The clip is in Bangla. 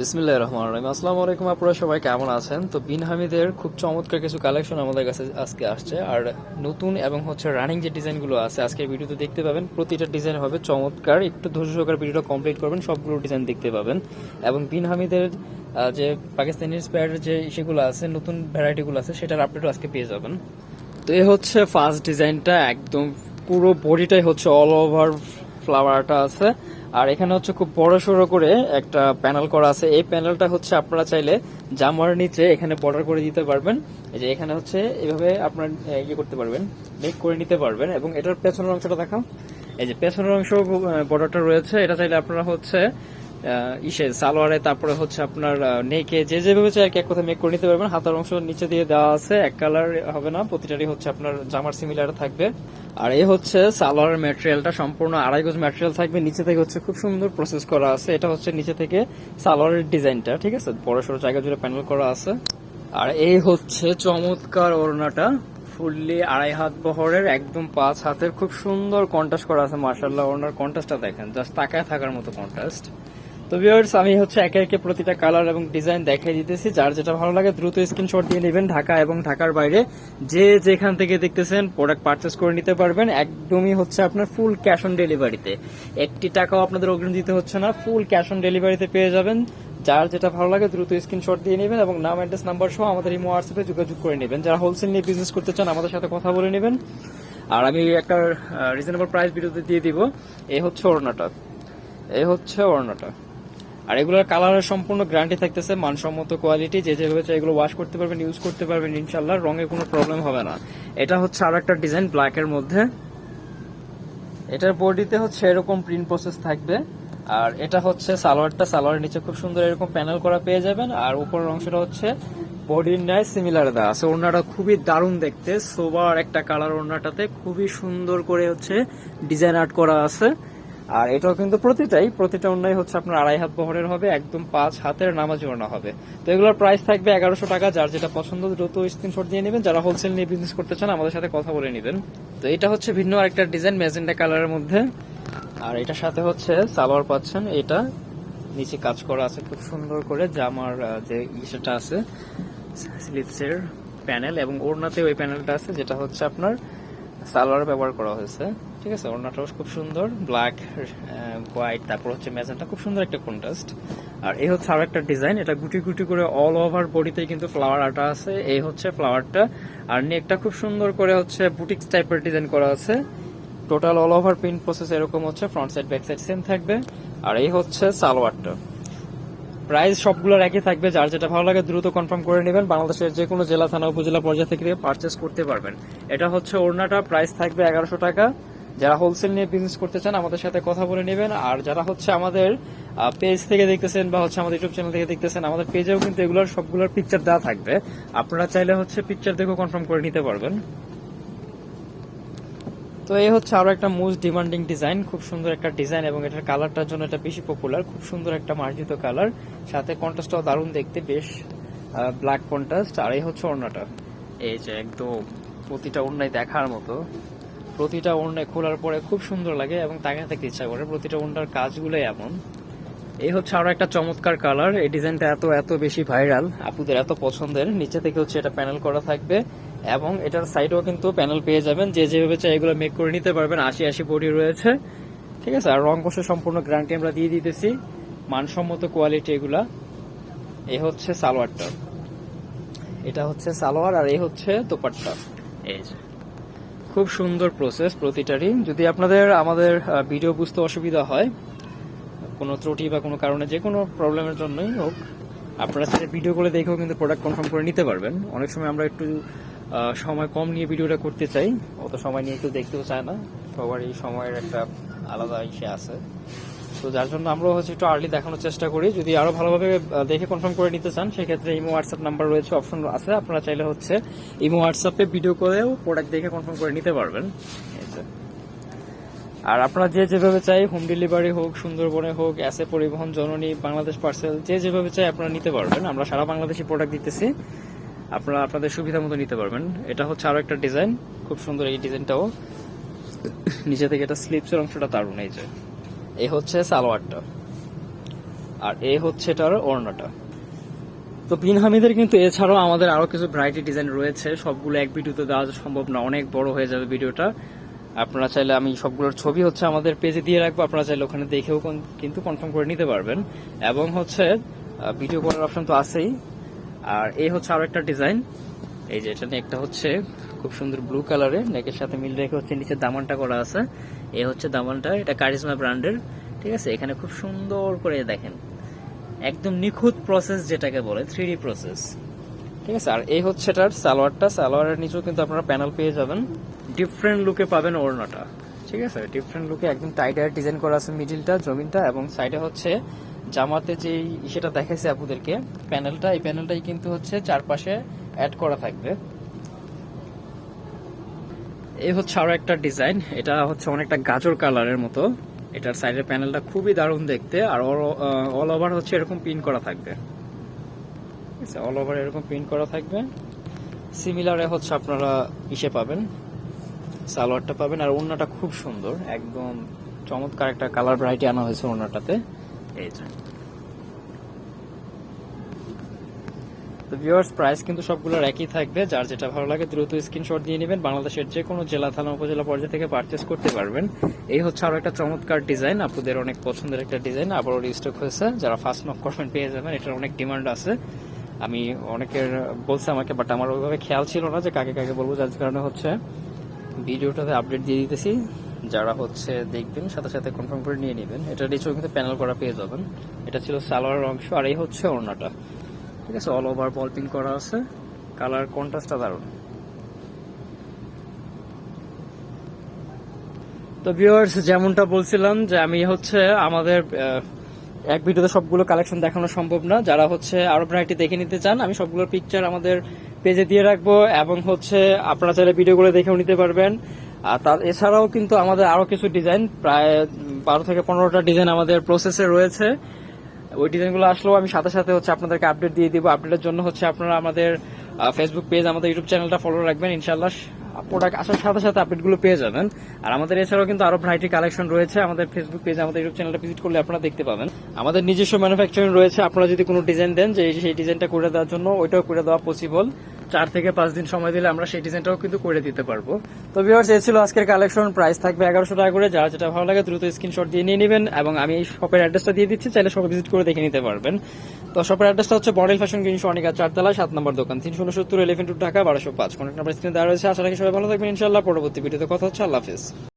বিসমিল্লাহ রহমান রহিম। আসসালামু আলাইকুম আপনারা সবাই কেমন আছেন? তো বিন হামিদের খুব চমৎকার কিছু কালেকশন আমাদের কাছে আজকে আসছে। আর নতুন এবং হচ্ছে রানিং যে ডিজাইনগুলো আছে, আজকের ভিডিওতে দেখতে পাবেন, প্রতিটা ডিজাইন হবে চমৎকার। একটু ধৈর্য সহকারে ভিডিওটা কমপ্লিট করবেন, সবগুলো ডিজাইন দেখতে পাবেন। এবং বিন হামিদের যে পাকিস্তানি ইন্সপায়ার্ড যে সেগুলো আছে, নতুন ভ্যারাইটিগুলো আছে, সেটার আপডেটও আজকে পেয়ে যাবেন। তো এ হচ্ছে ফার্স্ট ডিজাইনটা একদম পুরো বডিটাই হচ্ছে অল ওভার ফ্লাওয়ারটা আছে। আর এখানে হচ্ছে খুব বড় সড়ো করে একটা প্যানেল করা আছে। এই প্যানেলটা হচ্ছে আপনারা চাইলে জামার নিচে এখানে বর্ডার করে দিতে পারবেন। এই যে এখানে হচ্ছে এভাবে আপনার ইয়ে করতে পারবেন মেক করে নিতে পারবেন এবং এটার পেছনের অংশটা দেখাও। এই যে পেছনের অংশ বর্ডারটা রয়েছে। এটা চাইলে আপনারা হচ্ছে ইসে, সালোয়ারে, তারপরে হচ্ছে আপনার নেকে, যে যেভাবে চাই এক কথা মেক করে নিতে পারবেন। হাতার অংশ নিচে দিয়ে দেওয়া আছে। এক কালার হবে না, প্রতিটারই হচ্ছে আপনার জামার সিমিলার থাকবে। আর এই হচ্ছে সালোয়ারের ম্যাটেরিয়ালটা সম্পূর্ণ আড়াই গজ ম্যাটেরিয়াল থাকবে। নিচে থেকে হচ্ছে খুব সুন্দর প্রসেস করা আছে। এটা হচ্ছে নিচে থেকে সালোয়ারের ডিজাইনটা, ঠিক আছে? বড় সড়ো জায়গা জুড়ে প্যানেল করা আছে। আর এই হচ্ছে চমৎকার ওড়নাটা, ফুললি আড়াই হাত বহরের, একদম পাঁচ হাতের, খুব সুন্দর কন্ট্রাস্ট করা আছে মার্শাল্লাহ ওনার কন্ট্রাস্টটা দেখেন জাস্ট তাকায় থাকার মতো কন্ট্রাস্ট তো ভিউয়ার্স আমি হচ্ছে একে একে প্রতিটা কালার এবং ডিজাইন দেখাই দিতেছি। যার যেটা ভালো লাগে দ্রুত স্ক্রিনশট দিয়ে নেবেন ঢাকা এবং ঢাকার বাইরে। যে যেখান থেকে দেখতেছেন প্রোডাক্ট পারচেস করে নিতে পারবেন। একদমই হচ্ছে আপনার ফুল ক্যাশ অন ডেলিভারিতে একটি টাকাও আপনাদের অগ্রিম দিতে হচ্ছে না। ফুল ক্যাশ অন ডেলিভারিতে পেয়ে যাবেন। যার যেটা ভালো লাগে, দ্রুত স্ক্রিনশট দিয়ে নেবেন এবং নাম অ্যাড্রেস নাম্বার সহ আমাদের ইমো হোয়াটসঅ্যাপে যোগাযোগ করে নেবেন। যারা হোলসেল নিয়ে বিজনেস করতে চান, আমাদের সাথে কথা বলে নেবেন। আর আমি একটা রিজনেবল প্রাইস ভিডিওতে দিয়ে দিব। এই হচ্ছে ওড়নাটা। এই হচ্ছে ওড়নাটা। আর এগুলোর কালারের সম্পূর্ণ গ্যারান্টি থাকতেছে, মানসম্মত কোয়ালিটি যে যেভাবে চাই এগুলো ওয়াশ করতে পারবেন ইউজ করতে পারবেন ইনশাল্লাহ রঙে কোনো প্রবলেম হবে না। এটা হচ্ছে আরও একটা ডিজাইন ব্ল্যাকের মধ্যে। এটার বডিতে হচ্ছে এরকম প্রিন্ট প্রসেস থাকবে। আর এটা হচ্ছে সালোয়ারটা, সালোয়ারের নিচে খুব সুন্দর এরকম প্যানেল করা পেয়ে যাবেন। আর উপরের অংশটা হচ্ছে বডির ন্যায় সিমিলার দেওয়া আছে। ওড়নাটা খুবই দারুণ দেখতে সোবার একটা কালার ওড়নাটাতে। খুবই সুন্দর করে হচ্ছে ডিজাইন আর্ট করা আছে। আর এটাও কিন্তু প্রতিটাই, প্রতিটা অন্যায় হচ্ছে আপনার আড়াই হাত বহরের হবে, একদম পাঁচ হাতের নামাজ ওড়না হবে। তো এগুলোর প্রাইস থাকবে এগারোশো টাকা, যার যেটা পছন্দ দ্রুত স্ক্রিনশট দিয়ে নেবেন। যারা হোলসেল নিয়ে বিজনেস করতে চান, আমাদের সাথে কথা বলে নেবেন। তো এটা হচ্ছে ভিন্ন আরেকটা ডিজাইন মেজেন্ডা কালারের মধ্যে। আর এটার সাথে হচ্ছে সালোয়ার পাচ্ছেন, এটা নিচে কাজ করা আছে খুব সুন্দর করে, জামার যে ইসেটা আছে স্লিপসের প্যানেল এবং ওড়নাতে ওই প্যানেলটা আছে, যেটা হচ্ছে আপনার সালোয়ার ব্যবহার করা হয়েছে। ঠিক আছে ওড়নাটাও খুব সুন্দর ব্ল্যাক হোয়াইট তারপর হচ্ছে ম্যাজেন্টা খুব সুন্দর একটা কন্ট্রাস্ট আর এই হচ্ছে আরও একটা ডিজাইন এটা গুটি গুটি করে অল ওভার বডিতে কিন্তু ফ্লাওয়ার আটা আছে। এই হচ্ছে ফ্লাওয়ারটা আর নেকটা খুব সুন্দর করে হচ্ছে বুটিক্স টাইপের ডিজাইন করা আছে। Total all over print process এরকম হচ্ছে front side back side same থাকবে। আর এই হচ্ছে সালোয়ারটা। প্রাইস সবগুলোর একই থাকবে, যার যেটা ভালো লাগে দ্রুত কনফার্ম করে নেবেন। বাংলাদেশের যে কোনো জেলা, থানা, উপজেলা পর্যায় থেকে পারচেস করতে পারবেন। এটা হচ্ছে ওড়নাটা প্রাইস থাকবে এগারোশো টাকা। যারা হোলসেল নিয়ে বিজনেস করতে চান, আমাদের সাথে কথা বলে নেবেন। আর যারা হচ্ছে আমাদের পেজ থেকে দেখতেছেন বা হচ্ছে আমাদের ইউটিউব চ্যানেল থেকে দেখতেছেন, আমাদের পেজেও কিন্তু এগুলোর সবগুলোর পিকচার দেওয়া থাকবে। আপনারা চাইলে হচ্ছে পিকচার দেখেও কনফার্ম করে নিতে পারবেন। তো এই হচ্ছে আরও একটা মোস্ট ডিমান্ডিং ডিজাইন খুব সুন্দর একটা ডিজাইন এবং এটার কালারটার জন্য এটা বেশি পপুলার খুব সুন্দর একটা মার্জিত কালার সাথে কন্ট্রাস্টটাও দারুণ দেখতে, বেশ ব্ল্যাক কন্ট্রাস্ট আর এই হচ্ছে ওড়নাটা। এই যে একদম প্রতিটা ওড়নায় দেখার মতো। প্রতিটা ওড়নায় খোলার পরে খুব সুন্দর লাগে এবং তাকে থাকতে ইচ্ছা করে। প্রতিটা ওড়নার কাজগুলোই এমন। এই হচ্ছে আরও একটা চমৎকার কালার এই ডিজাইনটা এত এত বেশি ভাইরাল আপুদের এত পছন্দের। নিচে থেকে হচ্ছে এটা প্যানেল করা থাকবে এবং এটার সাইডেও কিন্তু প্যানেল পেয়ে যাবেন। যে যেভাবে চাই এগুলো মেক করে নিতে পারবেন। আশি আশি বডি রয়েছে। ঠিক আছে? আর রং কষে সম্পূর্ণ গ্যারান্টি আমরা দিয়ে দিতেছি। মানসম্মত কোয়ালিটি এগুলা। এই হচ্ছে সালোয়ারটা। এটা হচ্ছে সালোয়ার আর এই হচ্ছে দোপাট্টা। এই যে। খুব সুন্দর প্রসেস প্রতিটারই। যদি আপনাদের, আমাদের ভিডিও বুঝতে অসুবিধা হয়, কোনো ত্রুটি বা কোনো কারণে যে কোনো প্রবলেমের জন্যই হোক, আপনারা সেটা ভিডিও করে দেখেও কিন্তু প্রোডাক্ট কনফার্ম করে নিতে পারবেন। অনেক সময় আমরা একটু সময় কম নিয়ে ভিডিওটা করতে চাই, অত সময় নিয়ে একটু দেখতেও চায় না। সবারই সময়ের একটা আলাদা ইসে আছে। তো যার জন্য আমরা হচ্ছে একটু আর্লি দেখানোর চেষ্টা করি। যদি আরও ভালোভাবে দেখে কনফার্ম করে নিতে চান, সেক্ষেত্রে ইমো হোয়াটসঅ্যাপ নাম্বার রয়েছে অপশন আছে। আপনারা চাইলে হচ্ছে ইমো হোয়াটসঅ্যাপে ভিডিও করেও প্রোডাক্ট দেখে কনফার্ম করে নিতে পারবেন। আর আপনারা যে যেভাবে চাই হোম ডেলিভারি হোক, সুন্দরবনে হোক অ্যাসে পরিবহন, জননী, বাংলাদেশ পার্সেল যে যেভাবে চাই আপনারা নিতে পারবেন। আমরা সারা বাংলাদেশি প্রোডাক্ট দিতেছি। আপনারা আপনাদের সুবিধা মতো নিতে পারবেন। এটা হচ্ছে আরও একটা ডিজাইন খুব সুন্দর এই ডিজাইনটাও নিচে থেকে এটা স্লিপসের অংশটা দারুণ, এই যে। এই হচ্ছে সালোয়ারটা। আর এ হচ্ছে এটার ওড়নাটা। তো বিন হামিদের কিন্তু এছাড়াও আমাদের আরও কিছু ভ্যারাইটি ডিজাইন রয়েছে। সবগুলো এক ভিডিওতে দেওয়া সম্ভব না। অনেক বড় হয়ে যাবে ভিডিওটা। আপনারা চাইলে আমি সবগুলোর ছবি হচ্ছে আমাদের পেজে দিয়ে রাখব। আপনারা চাইলে ওখানে দেখেও কোন- কিন্তু কনফার্ম করে নিতে পারবেন। এবং হচ্ছে ভিডিও করার অপশন তো আছেই। আর এই হচ্ছে আরও একটা ডিজাইন এই যে এটা একটা হচ্ছে খুব সুন্দর ব্লু কালারে নেকের সাথে মিল রেখে হচ্ছে নিচে দামানটা করা আছে। এই হচ্ছে দামানটা এটা কারিজমা ব্র্যান্ডের ঠিক আছে? এখানে খুব সুন্দর করে দেখেন। একদম নিখুঁত প্রসেস যেটাকে বলে থ্রি প্রসেস ঠিক আছে? আর এই হচ্ছে এটার সালোয়ারটা। সালোয়ারের নিচেও কিন্তু আপনারা প্যানেল পেয়ে যাবেন। ডিফারেন্ট লুকে পাবেন ওড়নাটা। ঠিক আছে? ডিফারেন্ট লুকে একদম টাইটার ডিজাইন করা আছে মিডিলটা জমিনটা, এবং সাইডে হচ্ছে জামাতে যে সেটা দেখাইছে আপুদেরকে প্যানেলটা এই প্যানেলটাই কিন্তু হচ্ছে চারপাশে অ্যাড করা থাকবে। এই হচ্ছে আরও একটা ডিজাইন। এটা হচ্ছে অনেকটা গাজর কালারের মতো। এটার সাইডের প্যানেলটা খুবই দারুণ দেখতে। আর অল ওভার হচ্ছে এরকম পিন করা থাকবে। অল ওভার এরকম প্রিন্ট করা থাকবে। সিমিলারে হচ্ছে আপনারা ইসে পাবেন। সালোয়ারটা পাবেন। আর ওড়নাটা খুব সুন্দর। একদম চমৎকার একটা কালার ভ্যারাইটি আনা হয়েছে ওড়নাটাতে। এই তো ভিউয়ার্স প্রাইস কিন্তু সবগুলোর একই থাকবে। যার যেটা ভালো লাগে দ্রুত স্ক্রিনশট দিয়ে নেবেন। বাংলাদেশের যে কোনো জেলা, থানা, উপজেলা পর্যায়ে থেকে পারচেস করতে পারবেন। এই হচ্ছে আরও একটা চমৎকার ডিজাইন আপনাদের অনেক পছন্দের একটা ডিজাইন আবারও রিস্টক হয়েছে। যারা ফার্স্ট নক করবেন পেয়ে যাবেন। এটার অনেক ডিমান্ড আছে। আমি অনেকের বলছে আমাকে বাট আমার ওইভাবে খেয়াল ছিল না যে কাকে কাকে বলব। যার কারণে হচ্ছে ভিডিওটাতে আপডেট দিয়ে দিতেছি। যারা হচ্ছে দেখবেন, সাথে সাথে কনফার্ম করে নিয়ে নেবেন। এটা নিচেও কিন্তু প্যানেল করা পেয়ে যাবেন। এটা ছিল সালোয়ার অংশ। আর এই হচ্ছে ওড়নাটা। ঠিক আছে অল ওভার বল পিন করা আছে। কালার কন্ট্রাস্টটা দারুণ। তো ভিউয়ার্স যেমনটা বলছিলাম যে আমি হচ্ছে আমাদের এক ভিডিওতে সবগুলো কালেকশন দেখানো সম্ভব না। যারা হচ্ছে আরও ভ্যারাইটি দেখে নিতে চান, আমি সবগুলোর পিকচার আমাদের পেজে দিয়ে রাখব এবং হচ্ছে আপনারা চাইলে ভিডিওগুলো দেখেও নিতে পারবেন। আর তার, এছাড়াও কিন্তু আমাদের আরও কিছু ডিজাইন প্রায় বারো থেকে পনেরোটা ডিজাইন আমাদের প্রসেসে রয়েছে। ওই ডিজাইনগুলো আসলেও আমি সাথে সাথে হচ্ছে আপনাদেরকে আপডেট দিয়ে দিব। আপডেটের জন্য হচ্ছে আপনারা আমাদের ফেসবুক পেজ আমাদের ইউটিউব চ্যানেলটা ফলো রাখবেন ইনশাল্লাহ প্রোডাক্ট আসার সাথে সাথে আপডেটগুলো পেয়ে যাবেন। আর আমাদের এছাড়াও কিন্তু আরও ভ্যারাইটি কালেকশন রয়েছে। আমাদের ফেসবুক পেজ আমাদের ইউটিউব চ্যানেলটা ভিজিট করলে আপনারা দেখতে পাবেন। আমাদের নিজস্ব ম্যানুফ্যাকচারিং রয়েছে। আপনারা যদি কোনো ডিজাইন দেন, যে সেই ডিজাইনটা করে দেওয়ার জন্য, ওইটাও করে দেওয়া পসিবল চার থেকে পাঁচ দিন সময় দিলে আমরা সেই ডিজাইনটাও কিন্তু করে দিতে পারব। তো ভিউয়ার্স এই ছিল আজকের কালেকশন প্রাইস থাকবে এগারোশো টাকা করে। যারা যেটা ভালো লাগে দ্রুত স্ক্রিনশট দিয়ে নিয়ে নেবেন এবং আমি এই শপের অ্যাড্রেসটা দিয়ে দিচ্ছি। চাইলে সবাই ভিজিট করে দেখে নিতে পারবেন। তো শপের অ্যাড্রেসটা হচ্ছে বডেল ফ্যাশন গ্রিন সনিকা চারতলা, সাত নম্বর দোকান। তিনশো উনসত্তর ইলেভেন টু ঢাকা, বারোশো পাঁচ। কন্ট্যাক্ট নাম্বার স্ক্রিনে দেওয়া রয়েছে। আশা রাখি সবাই ভালো থাকবেন। ইনশাল্লাহ পরবর্তী ভিডিওতে কথা হচ্ছে। আল্লাহ হাফিজ।